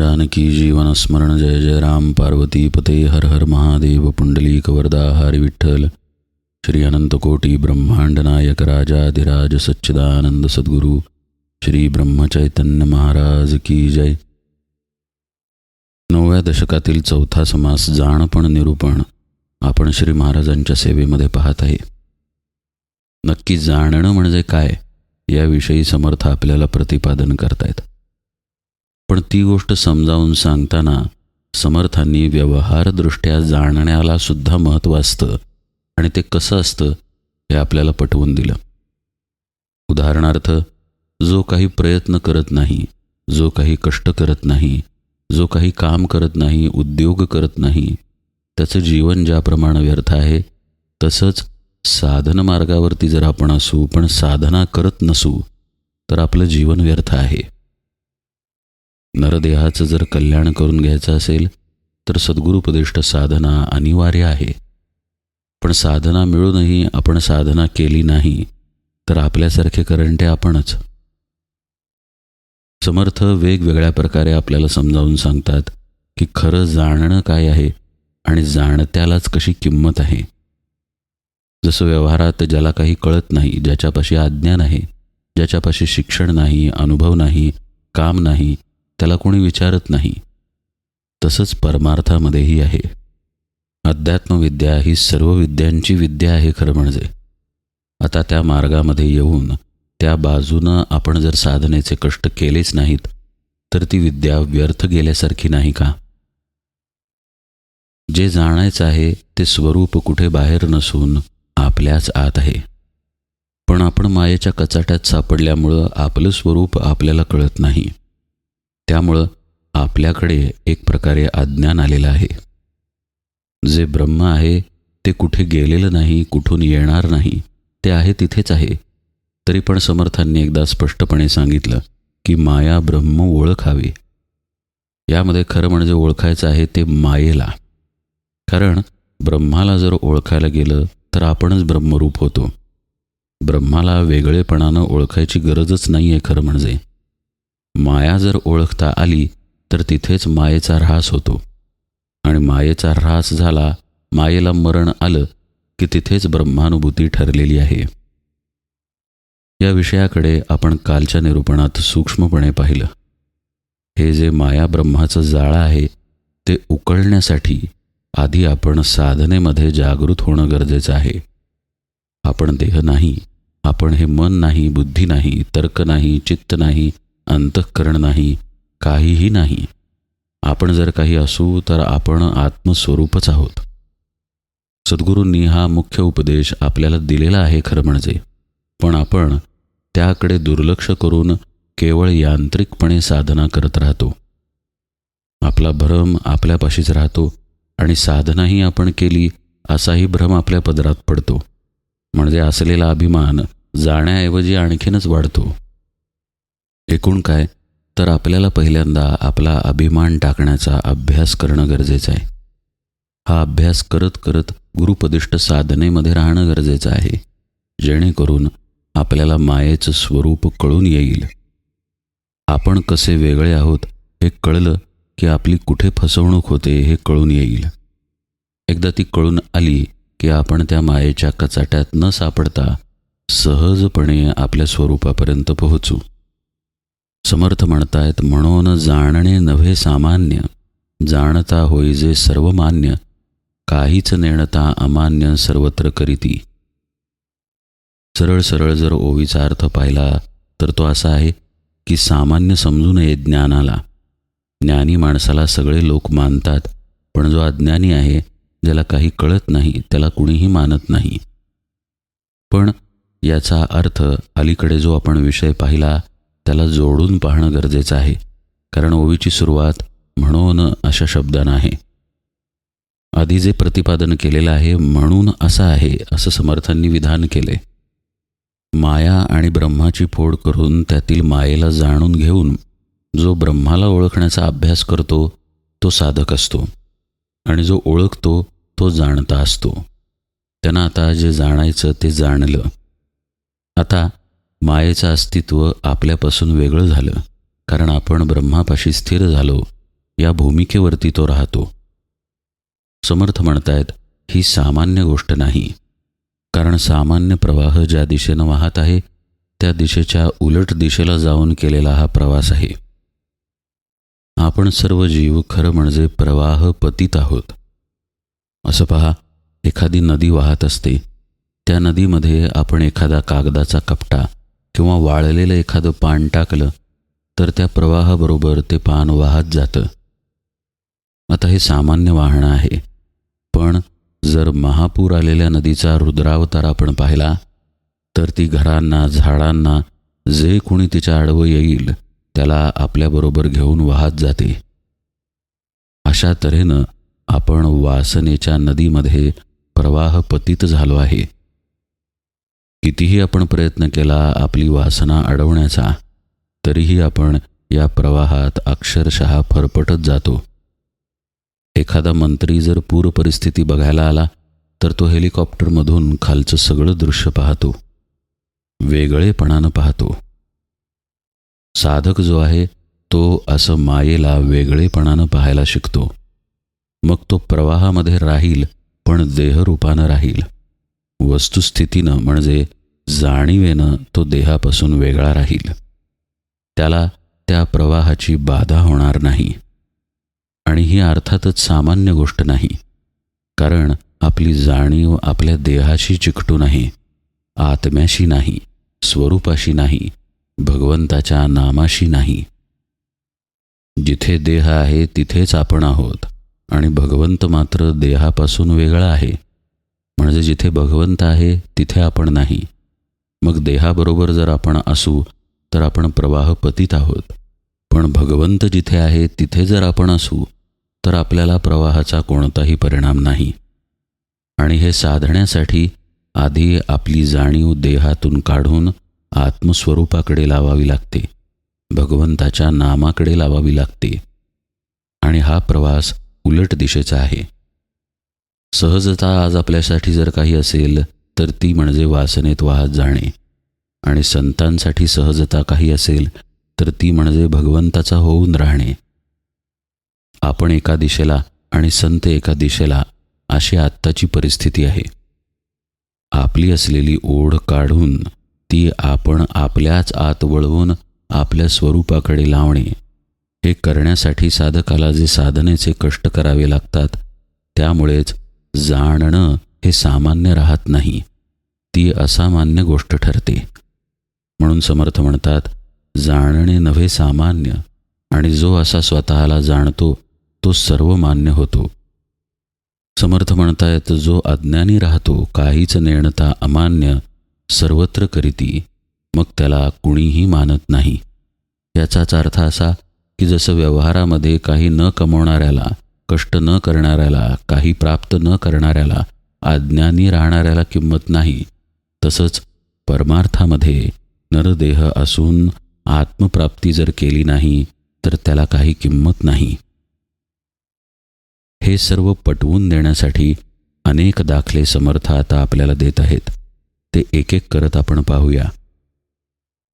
जानकी जीवन स्मरण जय जय राम। पार्वती पते हर हर महादेव। पुंडलीक वरदा हरी विठ्ठल। श्री अनंतकोटी ब्रह्मांड नायक राजाधिराज सच्चिदानंद सद्गुरू। श्री ब्रह्मचैतन्य महाराज की जय। नवव्या दशकातील चौथा समास जाणपण निरूपण आपण श्री महाराजांच्या सेवेमध्ये पाहत आहे. नक्की जाणणं म्हणजे काय? याविषयी समर्थ आपल्याला प्रतिपादन करतायत. पण ती गोष्ट समजावून सांगताना समर्थांनी व्यवहारदृष्ट्या जाणण्याला सुद्धा महत्त्व असतं. आणि ते कसं असतं हे आपल्याला पटवून दिलं. उदाहरणार्थ जो काही प्रयत्न करत नाही जो काही कष्ट करत नाही जो काही काम करत नाही उद्योग करत नाही त्याचं जीवन ज्याप्रमाणे व्यर्थ आहे तसंच साधन मार्गावरती जर आपण असू पण साधना करत नसू तर आपलं जीवन व्यर्थ आहे. नरदेहाचं जर कल्याण करून घ्यायचं असेल तर सद्गुरुपदिष्ट साधना अनिवार्य आहे. पण साधना मिळूनही आपण साधना केली नाही तर आपल्यासारखे करंटे आपणच. समर्थ वेगवेगळ्या प्रकारे आपल्याला समजावून सांगतात की खरं जाणणं काय आहे आणि जाणत्यालाच कशी किंमत आहे. जसं व्यवहारात ज्याला काही कळत नाही ज्याच्यापाशी आज्ञा आहे ज्याच्यापाशी शिक्षण नाही अनुभव नाही काम नाही त्याला कोणी विचारत नाही. तसंच परमार्थामध्येही आहे. अध्यात्मविद्या ही सर्व विद्यांची विद्या आहे खरं म्हणजे. आता त्या मार्गामध्ये येऊन त्या बाजूनं आपण जर साधनेचे कष्ट केलेच नाहीत तर ती विद्या व्यर्थ गेल्यासारखी नाही का? जे जाणायचं आहे ते स्वरूप कुठे बाहेर नसून आपल्याच आत आहे. पण आपण मायेच्या कचाट्यात सापडल्यामुळं आपलं स्वरूप आपल्याला कळत नाही. त्यामुळं आपल्याकडे एक प्रकारे अज्ञान आलेलं आहे. जे ब्रह्म आहे ते कुठे गेलेलं नाही कुठून येणार नाही ते आहे तिथेच आहे. तरी पण समर्थांनी एकदा स्पष्टपणे सांगितलं की माया ब्रह्म ओळखावी. यामध्ये खरं म्हणजे ओळखायचं आहे ते मायेला. कारण ब्रह्माला जर ओळखायला गेलं तर आपणच ब्रह्मरूप होतो. ब्रह्माला वेगळेपणानं ओळखायची गरजच नाही आहे खरं म्हणजे. माया जर ओळखता आली तर तिथेच मायेचा ऱ्हास होतो. आणि मायेचा ऱ्हास झाला मायेला मरण आलं की तिथेच ब्रह्मानुभूती ठरलेली आहे. या विषयाकडे आपण कालच्या निरूपणात सूक्ष्मपणे पाहिलं. हे जे माया ब्रह्माचं जाळं आहे ते उकळण्यासाठी आधी आपण साधनेमध्ये जागृत होणं गरजेचं आहे. आपण देह नाही आपण हे मन नाही बुद्धी नाही तर्क नाही चित्त नाही अंतःकरण नाही काहीही नाही. आपण जर काही असू तर आपण आत्मस्वरूपच आहोत. सद्गुरूंनी हा मुख्य उपदेश आपल्याला दिलेला आहे खरं म्हणजे. पण आपण त्याकडे दुर्लक्ष करून केवळ यांत्रिकपणे साधना करत राहतो. आपला भ्रम आपल्यापाशीच राहतो आणि साधनाही आपण केली असाही भ्रम आपल्या पदरात पडतो. म्हणजे असलेला अभिमान जाण्याऐवजी आणखीनच वाढतो. एकूण काय? तर आपल्याला पहिल्यांदा आपला अभिमान टाकण्याचा अभ्यास करणं गरजेचं आहे. हा अभ्यास करत करत गुरुपदिष्ट साधनेमध्ये राहणं गरजेचं आहे. जेणेकरून आपल्याला मायेचं स्वरूप कळून येईल. आपण कसे वेगळे आहोत हे कळलं की आपली कुठे फसवणूक होते हे कळून येईल. एकदा ती कळून आली की आपण त्या मायेच्या कचाट्यात न सापडता सहजपणे आपल्या स्वरूपापर्यंत पोहोचू. समर्थ म्हणतायत म्हणून जाणणे नव्हे सामान्य. जाणता होई जे सर्वमान्य. काहीच नेणता अमान्य सर्वत्र करीती. सरळ सरळ जर ओवीचा अर्थ पाहिला तर तो असा आहे की सामान्य समजू नये ज्ञानाला. ज्ञानी माणसाला सगळे लोक मानतात पण जो अज्ञानी आहे ज्याला काही कळत नाही त्याला कुणीही मानत नाही. पण याचा अर्थ अलीकडे जो आपण विषय पाहिला त्याला जोडून पाहणं गरजेचं आहे कारण ओवीची सुरुवात म्हणून अशा शब्दानं आहे. आधी जे प्रतिपादन केलेलं आहे म्हणून असं आहे असं समर्थांनी विधान केले माया आणि ब्रह्माची फोड करून त्यातील मायेला जाणून घेऊन जो ब्रह्माला ओळखण्याचा अभ्यास करतो तो साधक असतो. आणि जो ओळखतो तो जाणता असतो. त्यांना आता जे जाणायचं ते जाणलं. आता मायेचं अस्तित्व आपल्यापासून वेगळं झालं कारण आपण ब्रह्मापाशी स्थिर झालो या भूमिकेवरती तो राहतो. समर्थ म्हणतायत ही सामान्य गोष्ट नाही. कारण सामान्य प्रवाह ज्या दिशेनं वाहत आहे त्या दिशेच्या उलट दिशेला जाऊन केलेला हा प्रवास आहे. आपण सर्व जीव खरं म्हणजे प्रवाह पतित आहोत. असं पहा एखादी नदी वाहत असते. त्या नदीमध्ये आपण एखादा कागदाचा कपटा किंवा वाळलेलं एखादं पान टाकलं तर त्या प्रवाहाबरोबर ते पान वाहत जातं. आता हे सामान्य वाहनं आहे पण जर महापूर आलेल्या नदीचा रुद्रावतार आपण पाहिला तर ती घरांना झाडांना जे कोणी तिच्या आडवं येईल त्याला आपल्याबरोबर घेऊन वाहत जाते. अशा तऱ्हेनं आपण वासनेच्या नदीमध्ये प्रवाह पतित झालो आहे. कितीही आपण प्रयत्न केला आपली वासना अडवण्याचा तरीही आपण या प्रवाहात अक्षरशः फरफटत जातो. एखादा मंत्री जर पूर परिस्थिती बघायला आला तर तो हेलिकॉप्टरमधून खालचं सगळं दृश्य पाहतो. वेगळेपणानं पाहतो. साधक जो आहे तो असं मायेला वेगळेपणानं पाहायला शिकतो. मग तो प्रवाहामध्ये राहील पण देहरूपानं राहील. वस्तुस्थितीनं म्हणजे जाणीवेनं तो देहापासून वेगळा राहील. त्याला त्या प्रवाहाची बाधा होणार नाही. आणि ही अर्थातच सामान्य गोष्ट नाही. कारण आपली जाणीव आपल्या देहाशी चिकटून आहे आत्म्याशी नाही स्वरूपाशी नाही भगवंताच्या नामाशी नाही. जिथे देह आहे तिथेच आपण आहोत आणि भगवंत मात्र देहापासून वेगळा आहे. म्हणजे जिथे भगवंत आहे तिथे आपण नाही. मग देहाबरोबर जर आपण असू तर आपण प्रवाह पतित आहोत. पण भगवंत जिथे आहे तिथे जर आपण असू तर आपल्याला प्रवाहाचा कोणताही परिणाम नाही. आणि हे साधण्यासाठी आधी आपली जाणीव देहातून काढून आत्मस्वरूपाकडे लावावी लागते. भगवंताच्या नामाकडे लावावी लागते. आणि हा प्रवास उलट दिशेचा आहे. सहजता आज आपल्यासाठी जर काही असेल तर ती म्हणजे वासनेत वाहत जाणे. आणि संतांसाठी सहजता काही असेल तर ती म्हणजे भगवंताचा होऊन राहणे. आपण एका दिशेला आणि संत एका दिशेला अशी आत्ताची परिस्थिती आहे. आपली असलेली ओढ काढून ती आपण आपल्याच आत वळवून आपल्या स्वरूपाकडे लावणे. हे करण्यासाठी साधकाला जे साधनेचे कष्ट करावे लागतात त्यामुळेच जाणणं हे सामान्य राहत नाही. ती असामान्य गोष्ट ठरते. म्हणून समर्थ म्हणतात जाणणे नव्हे सामान्य आणि जो असा स्वतःला जाणतो तो सर्व मान्य होतो. समर्थ म्हणतायत जो अज्ञानी राहतो काहीच नेणता अमान्य सर्वत्र करीती मग त्याला कुणीही मानत नाही. याचाच अर्थ असा की जसं व्यवहारामध्ये काही न कमवणाऱ्याला कष्ट न करणाऱ्याला काही प्राप्त न करणाऱ्याला अज्ञानी राहणाऱ्याला किंमत नाही. तसंच परमार्थामध्ये नरदेह असून आत्मप्राप्ती जर केली नाही तर त्याला काही किंमत नाही. हे सर्व पटवून देण्यासाठी अनेक दाखले समर्थ आता आपल्याला देत आहेत. ते एक एक करत आपण पाहूया.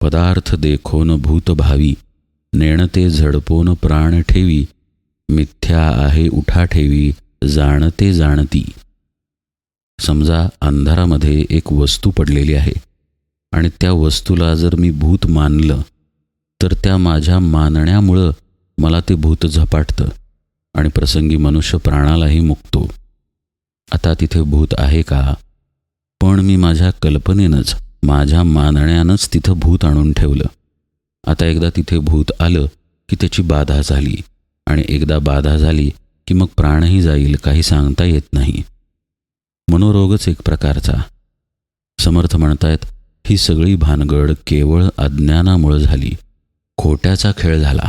पदार्थ देखोन भूत भावी नेणते झडपोन प्राण ठेवी मिथ्या आहे उठा ठेवी जाणते जाणती. समजा अंधारामध्ये एक वस्तू पडलेली आहे आणि त्या वस्तूला जर मी भूत मानलं तर त्या माझ्या मानण्यामुळं मला ते भूत झपाटतं आणि प्रसंगी मनुष्य प्राणालाही मुकतो. आता तिथे भूत आहे का? पण मी माझ्या कल्पनेनंच माझ्या मानण्यानंच तिथं भूत आणून ठेवलं. आता एकदा तिथे भूत आलं की त्याची बाधा झाली. आणि एकदा बाधा झाली की मग प्राणही जाईल काही सांगता येत नाही. मनोरोगच एक प्रकारचा. समर्थ म्हणतायत ही सगळी भानगड केवळ अज्ञानामुळं झाली. खोट्याचा खेळ झाला.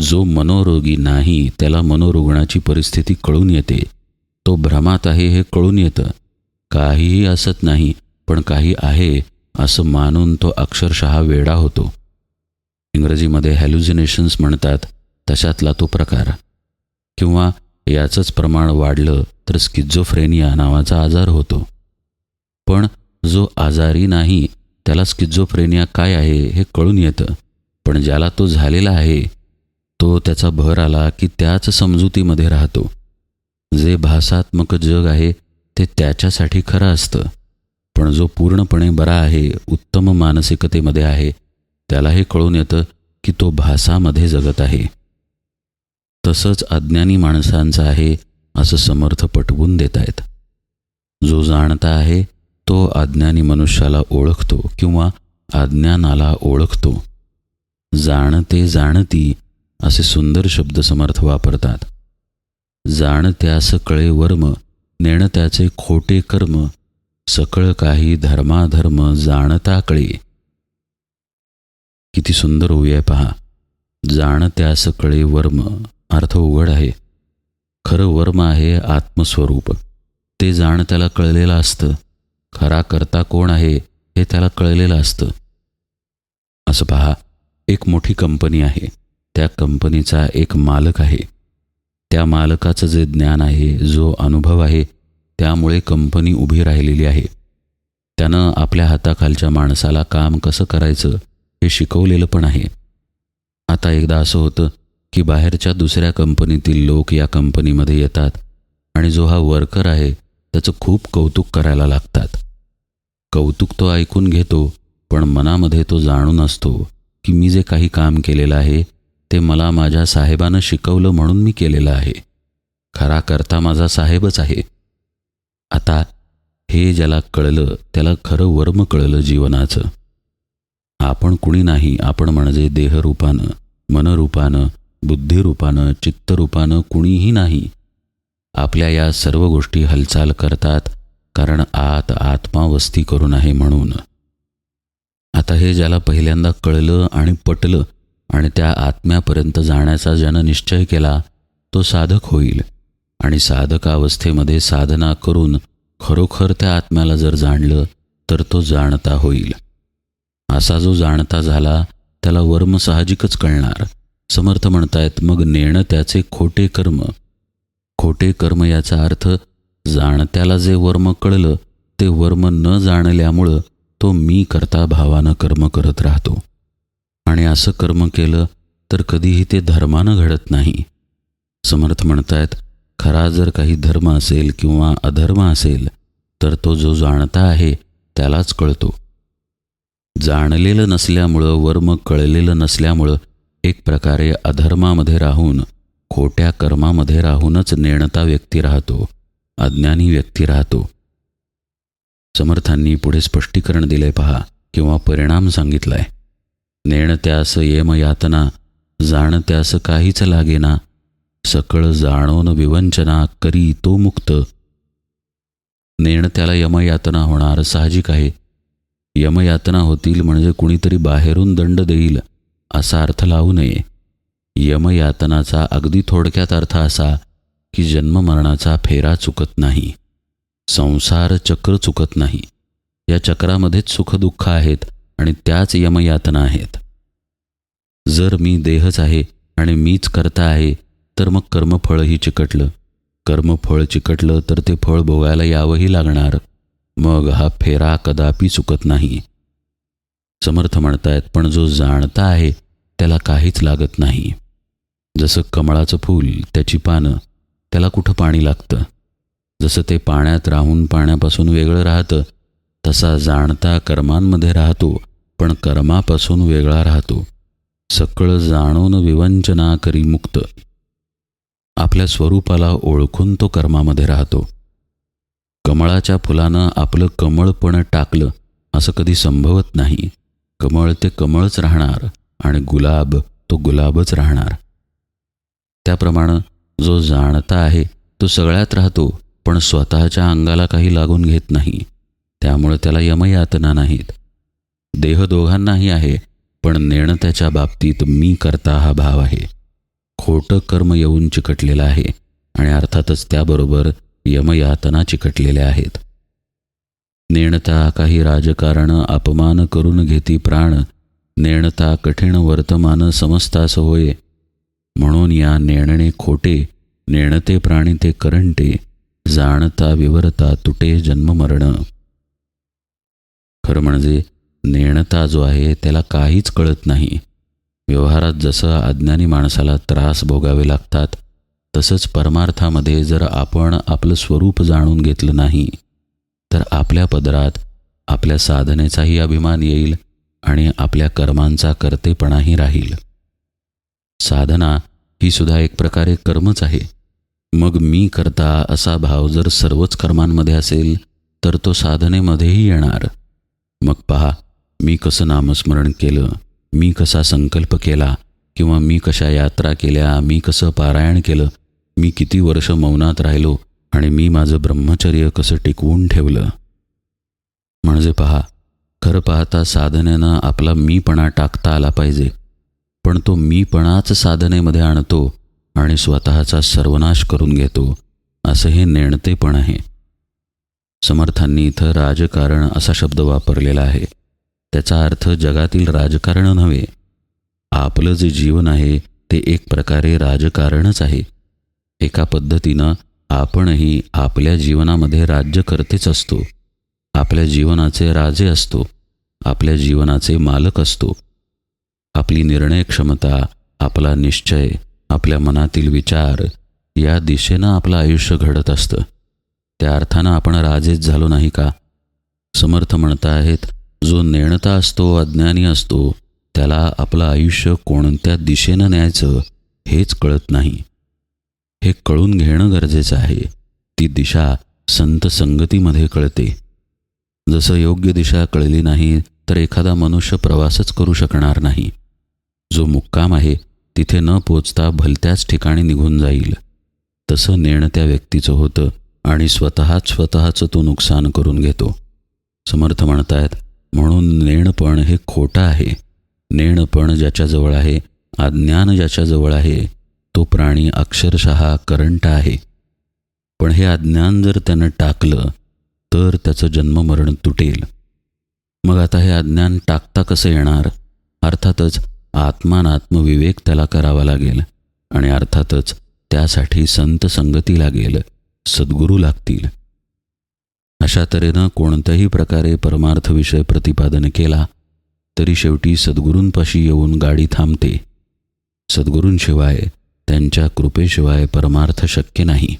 जो मनोरोगी नाही त्याला मनोरुग्णाची परिस्थिती कळून येते. तो भ्रमात आहे हे कळून येतं. काहीही असत नाही पण काही आहे असं मानून तो अक्षरशः वेडा होतो. इंग्रजीमध्ये हॅल्युजिनेशन्स म्हणतात. तशातला तो प्रकार. किंवा याचंच प्रमाण वाढलं तर स्किझोफ्रेनिया नावाचा आजार होतो. पण जो आजारी नाही त्याला स्किझोफ्रेनिया काय आहे हे कळून येतं. पण ज्याला तो झालेला आहे तो त्याचा भर आला की त्याच समजुतीमध्ये राहतो. जे भासात्मक जग आहे ते त्याच्यासाठी खरं असतं. पण जो पूर्णपणे बरा आहे उत्तम मानसिकतेमध्ये आहे त्याला हे कळून येतं की तो भासामध्ये जगत आहे. तसंच अज्ञानी माणसांचं आहे असं समर्थ पटवून देत आहेत जो जाणता आहे तो अज्ञानी मनुष्याला ओळखतो किंवा अज्ञानाला ओळखतो. जाणते जाणती असे सुंदर शब्द समर्थ वापरतात. जाणत्यास कळे वर्म नेणत्याचे खोटे कर्म सकळ काही धर्माधर्म जाणता कळे. किती सुंदर होऊया पहा. जाणत्यास कळे वर्म. अर्थ उघड आहे. खरं वर्म आहे आत्मस्वरूप. ते जाण त्याला कळलेलं असतं. खरा करता कोण आहे हे त्याला कळलेलं असतं. असं पहा एक मोठी कंपनी आहे. त्या कंपनीचा एक मालक आहे. त्या मालकाचं जे ज्ञान आहे जो अनुभव आहे त्यामुळे कंपनी उभी राहिलेली आहे. त्यानं आपल्या हाताखालच्या माणसाला काम कसं करायचं हे शिकवलेलं पण आहे. आता एकदा असं होतं की बाहेरच्या दुसऱ्या कंपनीतील लोक या कंपनीमध्ये येतात आणि जो हा वर्कर आहे त्याचं खूप कौतुक करायला लागतात. कौतुक तो ऐकून घेतो पण मनामध्ये तो जाणून असतो की मी जे काही काम केलेलं आहे ते मला माझ्या साहेबानं शिकवलं म्हणून मी केलेलं आहे. खरा करता माझा साहेबच आहे. आता हे ज्याला कळलं त्याला खरं वर्म कळलं जीवनाचं. आपण कुणी नाही आपण म्हणजे देहरूपानं मनरूपानं बुद्धिरूपानं चित्तरूपानं कुणीही नाही. आपल्या या सर्व गोष्टी हालचाल करतात कारण आत आत्मा वस्ती करून आहे म्हणून. आता हे ज्याला पहिल्यांदा कळलं आणि पटलं आणि त्या आत्म्यापर्यंत जाण्याचा ज्यानं निश्चय केला तो साधक होईल. आणि साधक अवस्थेमध्ये साधना करून खरोखर त्या आत्म्याला जर जाणलं तर तो जाणता होईल. असा जो जाणता झाला त्याला वर्म साहजिकच कळणार. समर्थ म्हणतायत मग नेणं त्याचे खोटे कर्म. खोटे कर्म याचा अर्थ जाणत्याला जे वर्म कळलं ते वर्म न जाणल्यामुळं तो मी करता भावानं कर्म करत राहतो. आणि असं कर्म केलं तर कधीही ते धर्मानं घडत नाही. समर्थ म्हणतायत खरा जर काही धर्म असेल किंवा अधर्म असेल तर तो जो जाणता आहे त्यालाच कळतो. जाणलेलं नसल्यामुळं वर्म कळलेलं नसल्यामुळं एक प्रकारे अधर्मामध्ये राहून खोट्या कर्मामध्ये राहूनच नेणता व्यक्ती राहतो अज्ञानी व्यक्ती राहतो. समर्थांनी पुढे स्पष्टीकरण दिले पहा किंवा परिणाम सांगितलाय. नेणत्यास येमयातना जाणत्यास काहीच लागेना. सकळ जाणोन विवंचना करी तो मुक्त. नेणत्याला यमयातना होणार साहजिक आहे. यमयातना होतील म्हणजे कुणीतरी बाहेरून दंड देईल. असा अर्थ लावू नये. यमयातनाचा अगदी थोडक्यात अर्थ असा की जन्ममरणाचा फेरा चुकत नाही. संसार चक्र चुकत नाही. या चक्रामध्येच सुखदुःख आहेत आणि त्याच यमयातना आहेत. जर मी देहच आहे आणि मीच करता आहे तर मग कर्मफळही चिकटलं. कर्मफळ चिकटलं तर ते फळ भोगायला यावंही लागणार. मग हा फेरा कदापि चुकत नाही. समर्थ म्हणतायत पण जो जाणता आहे त्याला काहीच लागत नाही. जसं कमळाचं फूल त्याची पानं त्याला कुठं पाणी लागतं? जसं ते पाण्यात राहून पाण्यापासून वेगळं राहतं तसा जाणता कर्मांमध्ये राहतो पण कर्मापासून वेगळा राहतो. सकळ जाणून विवंचना करी मुक्त. आपल्या स्वरूपाला ओळखून तो कर्मामध्ये राहतो. कमळाच्या फुलानं आपलं कमळपण टाकलं असं कधी संभवत नाही. कमळ ते कमळच राहणार आणि गुलाब तो गुलाबच राहणार. त्याप्रमाणे जो जाणता आहे तो सगळ्यात राहतो पण स्वतःच्या अंगाला काही लागून घेत नाही. त्यामुळे त्याला यमयातना नाहीत. देह दोघांनाही आहे पण नेणत्याच्या बाबतीत मी करता हा भाव आहे. खोटं कर्म येऊन चिकटलेलं आहे आणि अर्थातच त्याबरोबर यमयातना चिकटलेल्या आहेत. नेणता काही राजकारण अपमान करून घेती प्राण नेणता कठीण वर्तमान समजतास होय. म्हणून या नेणणे खोटे नेणते प्राणी ते करंटे जाणता विवरता तुटे जन्ममरण. खरं म्हणजे नेणता जो आहे त्याला काहीच कळत नाही. व्यवहारात जसं अज्ञानी माणसाला त्रास भोगावे लागतात तसंच परमार्थामध्ये जर आपण आपलं स्वरूप जाणून घेतलं नाही. तर आपल्या पदरात आपल्या साधनेचाही अभिमान येईल आणि आपल्या कर्मांचा कर्तेपणाही राहील. साधना ही सुद्धा एक प्रकारे कर्मच आहे. मग मी करता असा भाव जर सर्वच कर्मांमध्ये असेल तर तो साधनेमध्येही येणार. मग पहा मी कसं नामस्मरण केलं मी कसा संकल्प केला किंवा मी कशा यात्रा केल्या मी कसं पारायण केलं मी किती वर्ष मौनात राहिलो आणि मी माझं ब्रह्मचर्य कसं टिकवून ठेवलं? म्हणजे पहा खरं पाहता साधनेनं आपला मीपणा टाकता आला पाहिजे. पण तो मीपणाच साधनेमध्ये आणतो आणि स्वतःचा सर्वनाश करून घेतो असं हे नेणतेपण आहे. समर्थांनी इथं राजकारण असा शब्द वापरलेला आहे. त्याचा अर्थ जगातील राजकारण नव्हे. आपलं जे जीवन आहे ते एक प्रकारे राजकारणच आहे. एका पद्धतीनं आपणही आपल्या जीवनामध्ये राज्यकर्तेच असतो. आपल्या जीवनाचे राजे असतो. आपल्या जीवनाचे मालक असतो. आपली निर्णय क्षमता आपला निश्चय आपल्या मनातील विचार या दिशेनं आपलं आयुष्य घडत असतं. त्या अर्थानं आपण राजेच झालो नाही का? समर्थ म्हणत आहेत जो नेणता असतो अज्ञानी असतो त्याला आपलं आयुष्य कोणत्या दिशेनं न्यायचं हेच कळत नाही. हे कळून घेणं गरजेचं आहे. ती दिशा संत संगतीमध्ये कळते. जसं योग्य दिशा कळली नाही तर एखादा मनुष्य प्रवासच करू शकणार नाही. जो मुक्काम आहे तिथे न पोचता भलत्याच ठिकाणी निघून जाईल. तसं नेणत्या व्यक्तीचं होतं आणि स्वतःच स्वतःचं तो नुकसान करून घेतो. समर्थ म्हणतायत म्हणून नेणपण हे खोटं आहे. नेणपण ज्याच्याजवळ आहे अज्ञान ज्याच्याजवळ आहे तो प्राणी अक्षरशः करंट आहे. पण हे अज्ञान जर त्यानं टाकलं तर त्याचं जन्ममरण तुटेल. मग आता हे अज्ञान टाकता कसं येणार? अर्थातच आत्मानात्मविवेक त्याला करावा लागेल आणि अर्थातच त्यासाठी संत संगती लागेल सद्गुरू लागतील. अशा तऱ्हेनं कोणत्याही प्रकारे परमार्थ विषय प्रतिपादन केला तरी शेवटी सद्गुरूंपाशी येऊन गाडी थांबते. सद्गुरूंशिवाय त्यांच्या कृपेशिवाय परमार्थ शक्य नाही.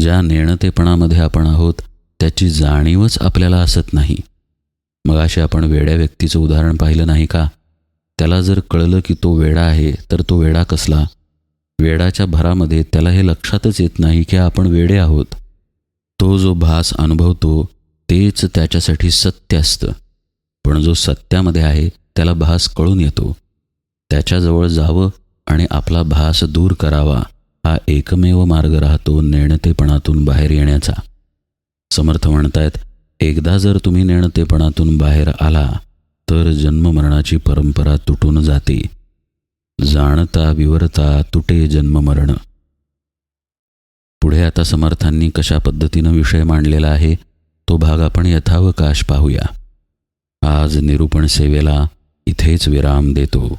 ज्या नेणतेपणामध्ये आपण आहोत त्याची जाणीवच आपल्याला असत नाही. मग असे आपण वेड्या व्यक्तीचं उदाहरण पाहिलं नाही का? त्याला जर कळलं की तो वेडा आहे तर तो वेडा कसला? वेडाच्या भरामध्ये त्याला हे लक्षातच येत नाही की आपण वेडे आहोत. तो जो भास अनुभवतो तेच त्याच्यासाठी सत्य असतं. पण जो सत्यामध्ये आहे त्याला भास कळून येतो. त्याच्याजवळ जावं आणि आपला भास दूर करावा हा एकमेव मार्ग राहतो नेणतेपणातून बाहेर येण्याचा. समर्थ म्हणतायत एकदा जर तुम्ही नेणतेपणातून बाहेर आला तर जन्ममरणाची परंपरा तुटून जाते. जाणता विवरता तुटे जन्ममरण. पुढे आता समर्थांनी कशा पद्धतीनं विषय मांडलेला आहे तो भाग आपण यथावकाश पाहूया. आज निरूपण सेवेला इथेच विराम देतो.